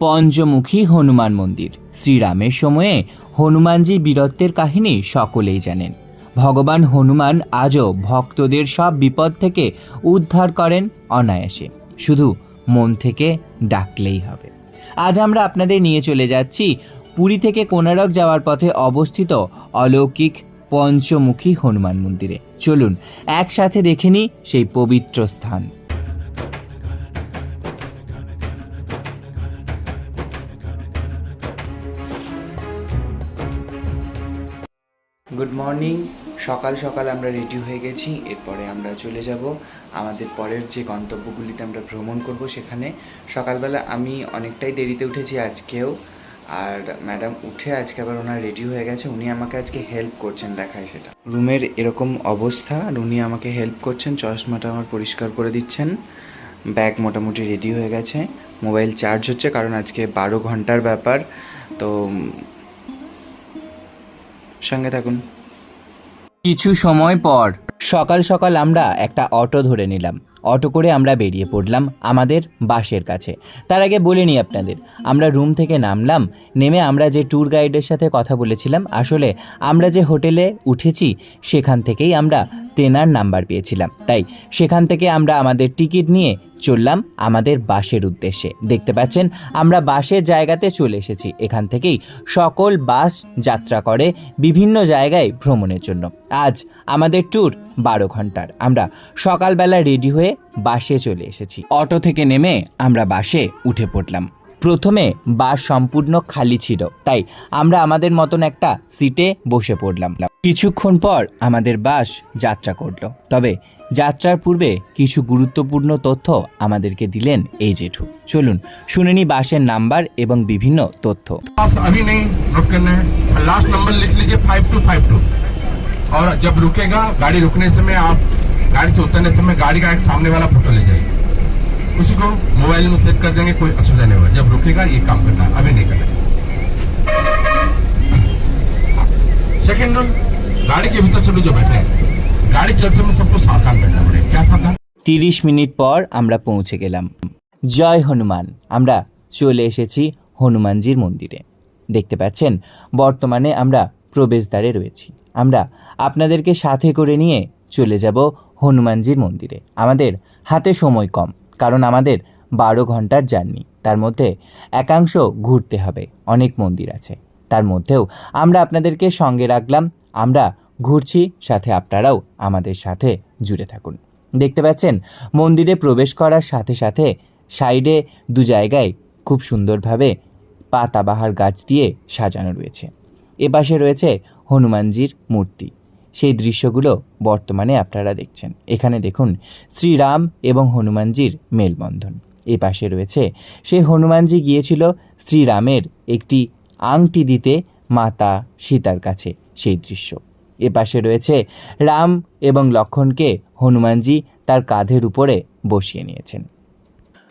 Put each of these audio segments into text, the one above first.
পঞ্চমুখী হনুমান মন্দির। শ্রীরামের সময়ে হনুমানজির বীরত্বের কাহিনী সকলেই জানেন। ভগবান হনুমান আজও ভক্তদের সব বিপদ থেকে উদ্ধার করেন অনায়াসে। শুধু মন থেকে ডাকলেই হবে। আজ আমরা আপনাদের নিয়ে চলে যাচ্ছি পুরী থেকে কোনারক যাওয়ার পথে অবস্থিত অলৌকিক পঞ্চমুখী হনুমান মন্দিরে। চলুন, একসাথে দেখে নিই সেই পবিত্র স্থান। Good morning. সকাল সকাল আমরা রেডি হয়ে গেছি, এরপরে আমরা চলে যাব। আমাদের পরের যে গন্তব্যগুলিতে আমরা ভ্রমণ করব সেখানে। সকালবেলা আমি অনেকটাই দেরিতে উঠেছি আজকেও, আর ম্যাডাম উঠে আজকে আবার ওনার রেডি হয়ে গেছে। উনি আমাকে আজকে হেল্প করছেন দেখায় সেটা। রুমের এরকম অবস্থা, আর উনি আমাকে হেল্প করছেন। চশমাটা আমার পরিষ্কার করে দিচ্ছেন। ব্যাগ মোটামুটি রেডি হয়ে গেছে। মোবাইল চার্জ হচ্ছে, কারণ আজকে বারো ঘণ্টার ব্যাপার। তো সঙ্গে থাকুন। কিছু সময় পর সকাল সকাল আমরা একটা অটো ধরে নিলাম। অটো করে আমরা বেরিয়ে পড়লাম আমাদের বাসের কাছে। তার আগে বলে নিই আপনাদের, আমরা রুম থেকে নামলাম, নেমে আমরা যে ট্যুর গাইডের সাথে কথা বলেছিলাম, আসলে আমরা যে হোটেলে উঠেছি, সেখান থেকেই আমরা তেনার নাম্বার পেয়েছিলাম। তাই সেখান থেকে আমরা আমাদের টিকিট নিয়ে চললাম আমাদের বাসের উদ্দেশ্যে। দেখতে পাচ্ছেন, আমরা বাসের জায়গাতে চলে এসেছি। এখান থেকেই সকল বাস যাত্রা করে বিভিন্ন জায়গায় ভ্রমণের জন্য। আজ আমাদের ট্যুর বারো ঘণ্টার। আমরা সকালবেলা রেডি হয়ে বাসে চলে এসেছি অটো থেকে নেমে আমরা বাসে উঠে পড়লাম প্রথমে বাস সম্পূর্ণ খালি ছিল তাই আমরা আমাদের মতন একটা সিটে বসে পড়লাম কিছুক্ষণ পর আমাদের বাস যাত্রা করলো তবে যাত্রার পূর্বে কিছু গুরুত্বপূর্ণ তথ্য আমাদেরকে দিলেন এই জেঠু চলুন শুনে নি বাসের নাম্বার এবং বিভিন্ন তথ্য पास अभी नहीं रुक करना है लास्ट नंबर लिख लीजिए फाइव टू फाइव टू और जब रुकेगा गाड़ी रुकने समय आप गाड़ी से उतरने समय गाड़ी का एक सामने वाला फोटो ले जाइए उसी को मोबाइल में सेव कर देंगे कोई असुविधा नहीं होगा जब रुकेगा ये काम करना है अभी नहीं करना सेकेंड रूल गाड़ी के भीतर सभी जो बैठे हैं गाड़ी चलते समय सबको सावधान बैठना पड़ेगा क्या सावधान তিরিশ মিনিট পর আমরা পৌঁছে গেলাম জয় হনুমান আমরা চলে এসেছি হনুমানজির মন্দিরে দেখতে পাচ্ছেন বর্তমানে আমরা প্রবেশদ্বারে রয়েছি আমরা আপনাদেরকে সাথে করে নিয়ে চলে যাব হনুমানজির মন্দিরে। আমাদের হাতে সময় কম, কারণ আমাদের বারো ঘণ্টার জার্নি। তার মধ্যে একাংশ ঘুরতে হবে, অনেক মন্দির আছে। তার মধ্যেও আমরা আপনাদেরকে সঙ্গে রাখলাম, আমরা ঘুরছি, সাথে আপনারাও আমাদের সাথে জুড়ে থাকুন। দেখতে পাচ্ছেন, মন্দিরে প্রবেশ করার সাথে সাথে সাইডে দু জায়গায় খুব সুন্দরভাবে পাতাবাহার গাছ দিয়ে সাজানো রয়েছে। এপাশে রয়েছে হনুমানজির মূর্তি। সেই দৃশ্যগুলো বর্তমানে আপনারা দেখছেন। এখানে দেখুন, শ্রীরাম এবং হনুমানজির মেলবন্ধন। এ পাশে রয়েছে সেই হনুমানজি গিয়েছিল শ্রীরামের একটি আংটি দিতে মাতা সীতার কাছে সেই দৃশ্য। এ পাশে রয়েছে, রাম এবং লক্ষণকে হনুমানজি তার কাঁধের উপরে বসিয়ে নিয়েছেন।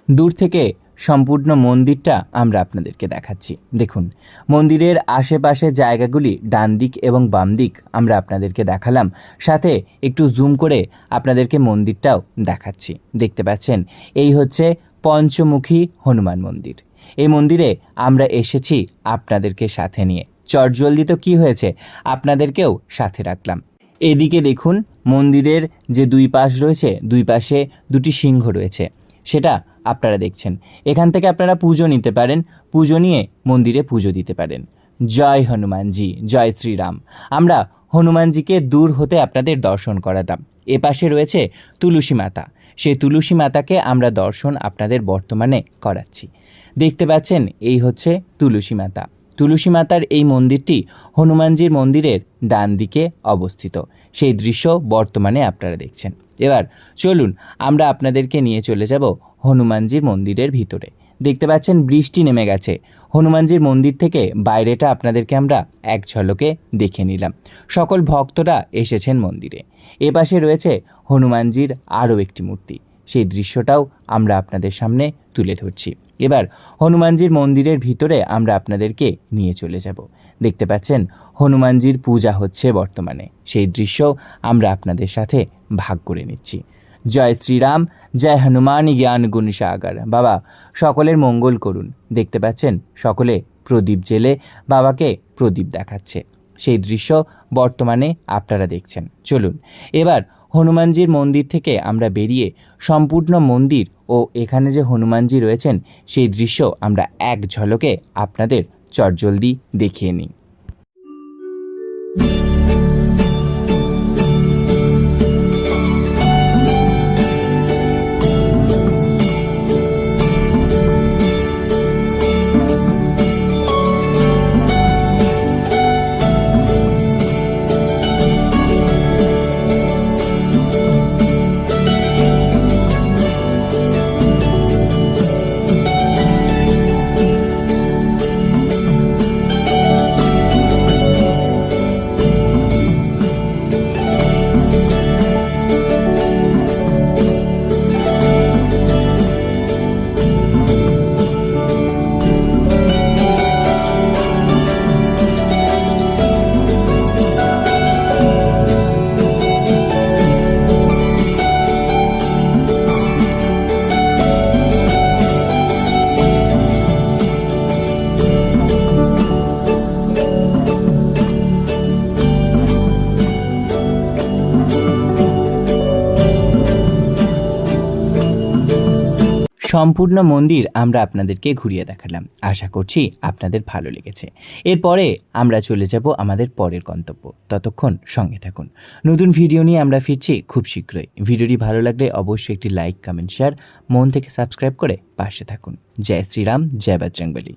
দূর থেকে সম্পূর্ণ মন্দিরটা আমরা আপনাদেরকে দেখাচ্ছি। দেখুন, মন্দিরের আশেপাশে জায়গাগুলি ডান দিক এবং বাম দিক আমরা আপনাদেরকে দেখালাম। সাথে একটু জুম করে আপনাদেরকে মন্দিরটাও দেখাচ্ছি। দেখতে পাচ্ছেন, এই হচ্ছে পঞ্চমুখী হনুমান মন্দির। এই মন্দিরে আমরা এসেছি আপনাদেরকে সাথে নিয়ে। চটজলদি তো কী হয়েছে, আপনাদেরকেও সাথে রাখলাম। এদিকে দেখুন, মন্দিরের যে দুই পাশ রয়েছে, দুই পাশে দুটি সিংহ রয়েছে। সেটা আপনারা দেখছেন। এখান থেকে আপনারা পুজো নিতে পারেন, পুজো নিয়ে মন্দিরে পুজো দিতে পারেন। জয় হনুমানজি, জয় শ্রীরাম। আমরা হনুমানজিকে দূর হতে আপনাদের দর্শন করালাম এ পাশে রয়েছে তুলসী মাতা। সেই তুলসী মাতাকে আমরা দর্শন আপনাদের বর্তমানে করাচ্ছি। দেখতে পাচ্ছেন, এই হচ্ছে তুলসী মাতা। তুলসী মাতার এই মন্দিরটি হনুমানজির মন্দিরের ডান দিকে অবস্থিত। সেই দৃশ্য বর্তমানে আপনারা দেখছেন। এবার চলুন আমরা আপনাদেরকে নিয়ে চলে যাব হনুমানজির মন্দিরের ভিতরে। দেখতে পাচ্ছেন বৃষ্টি নেমে গেছে। হনুমানজির মন্দির থেকে বাইরেটা আপনাদেরকে আমরা এক ঝলকে দেখে নিলাম। সকল ভক্তরা এসেছেন মন্দিরে। এপাশে পাশে রয়েছে হনুমানজির আরও একটি মূর্তি। সেই দৃশ্যটাও আমরা আপনাদের সামনে তুলে ধরছি। এবার হনুমানজির মন্দিরের ভিতরে আমরা আপনাদেরকে নিয়ে চলে যাব। দেখতে পাচ্ছেন, হনুমানজির পূজা হচ্ছে বর্তমানে। সেই দৃশ্য আমরা আপনাদের সাথে ভাগ করে নিচ্ছি। জয় শ্রীরাম, জয় হনুমান জ্ঞান গুণ সাগর। বাবা, সকলের মঙ্গল করুন। দেখতে পাচ্ছেন, সকলে প্রদীপ জেলে বাবাকে প্রদীপ দেখাচ্ছে। সেই দৃশ্য বর্তমানে আপনারা দেখছেন। চলুন, এবার হনুমানজির মন্দির থেকে আমরা বেরিয়ে সম্পূর্ণ মন্দির ও এখানে যে হনুমানজি রয়েছেন, সেই দৃশ্য আমরা এক ঝলকে আপনাদের চটজলদি দেখিয়ে নিই। সম্পূর্ণ মন্দির আমরা আপনাদেরকে ঘুরিয়ে দেখালাম। আশা করছি আপনাদের ভালো লেগেছে। এরপরে আমরা চলে যাব আমাদের পরের গন্তব্য। ততক্ষণ সঙ্গে থাকুন। নতুন ভিডিও নিয়ে আমরা ফিরছি খুব শীঘ্রই। ভিডিওটি ভালো লাগলে অবশ্যই একটি লাইক, কমেন্ট, শেয়ার, মন থেকে সাবস্ক্রাইব করে পাশে থাকুন। জয় শ্রীরাম, জয় বজরংবলী